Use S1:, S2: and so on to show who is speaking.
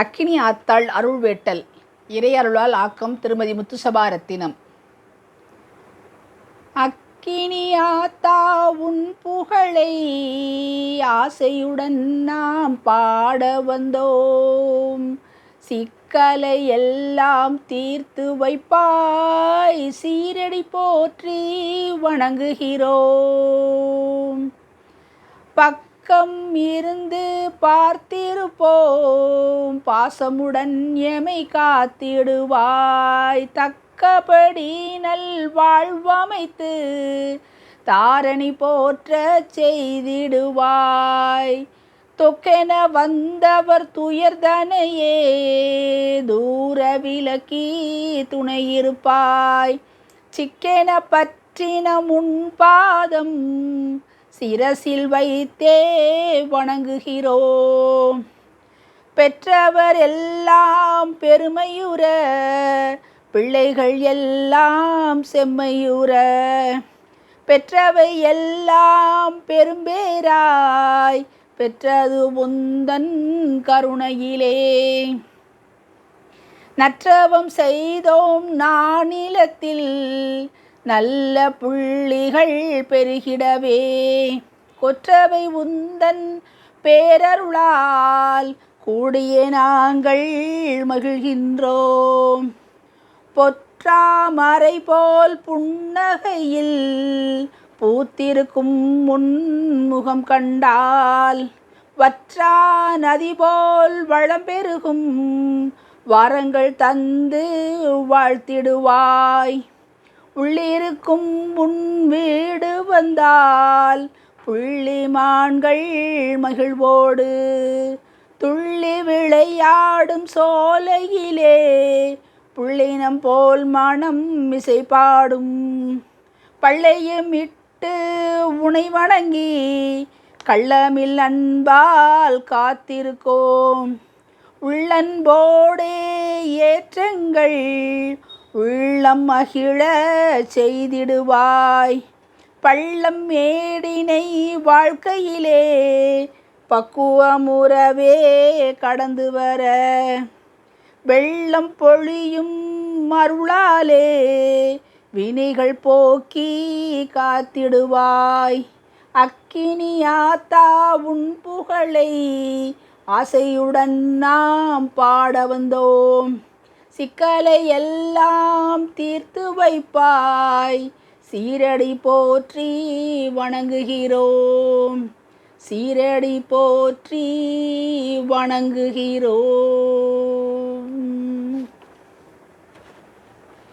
S1: அக்கினி ஆத்தாள் அருள்வேட்டல் இறையருளால் ஆக்கம் திருமதி முத்துசபாரத்தினம். அக்கினி ஆத்தா உன் புகழை ஆசையுடன் நாம் பாட வந்தோம். சிக்கலை எல்லாம் தீர்த்து வைப்பாய் சீரடி போற்றி வணங்குகிறோம். பக் பக்கம் இருந்து பார்த்திருப்போம். பாசமுடன் எமை காத்திடுவாய். தக்கபடி நல் வாழ்வமைத்து தாரணி போற்ற செய்திடுவாய். தொக்கென வந்தவர் துயர்தனையே தூர விலக்கி துணையிருப்பாய். சிக்கென பற்றின முன்பாதம் சிரசில் வைத்தே வணங்குகிறோம். பெற்றவர் எல்லாம் பெருமையுற பிள்ளைகள் எல்லாம் செம்மையுற. பெற்றவை எல்லாம் பெரும்பேராய் பெற்றது உந்தன் கருணையிலே. நற்றவம் செய்தோம் நானிலத்தில் நல்ல புள்ளிகள் பெருகிடவே. கொற்றவை உந்தன் பேரருளால் கூடிய நாங்கள் மகிழ்கின்றோம். பொற்றாமரை போல் புன்னகையில் பூத்திருக்கும் முன்முகம் கண்டால் வற்றா நதி போல் வளம் பெருகும். வரங்கள் தந்து வாழ்த்திடுவாய். உள்ளிருக்கும் உன் வீடு வந்தால் புள்ளிமான்கள் மகிழ்வோடு. துள்ளி விளையாடும் சோலையிலே புள்ளினம் போல் மனம் இசை பாடும் இட்டு உனை வணங்கி கள்ளமில் அன்பால் காத்திருக்கோம். உள்ளன்போடே ஏற்றங்கள் உள்ளம் மகிழ செய்திடுவாய். பள்ளம் மேடினை வாழ்க்கையிலே பக்குவமுறவே கடந்து வர. வெள்ளம் பொழியும் மருளாலே வினைகள் போக்கி காத்திடுவாய். அக்கினியாத்தா உன் புகழை ஆசையுடன் நாம் பாட வந்தோம். சிக்கலை எல்லாம் தீர்த்து வைப்பாய். சீரடி போற்றி வணங்குகிறோம். சீரடி போற்றி வணங்குகிறோம்.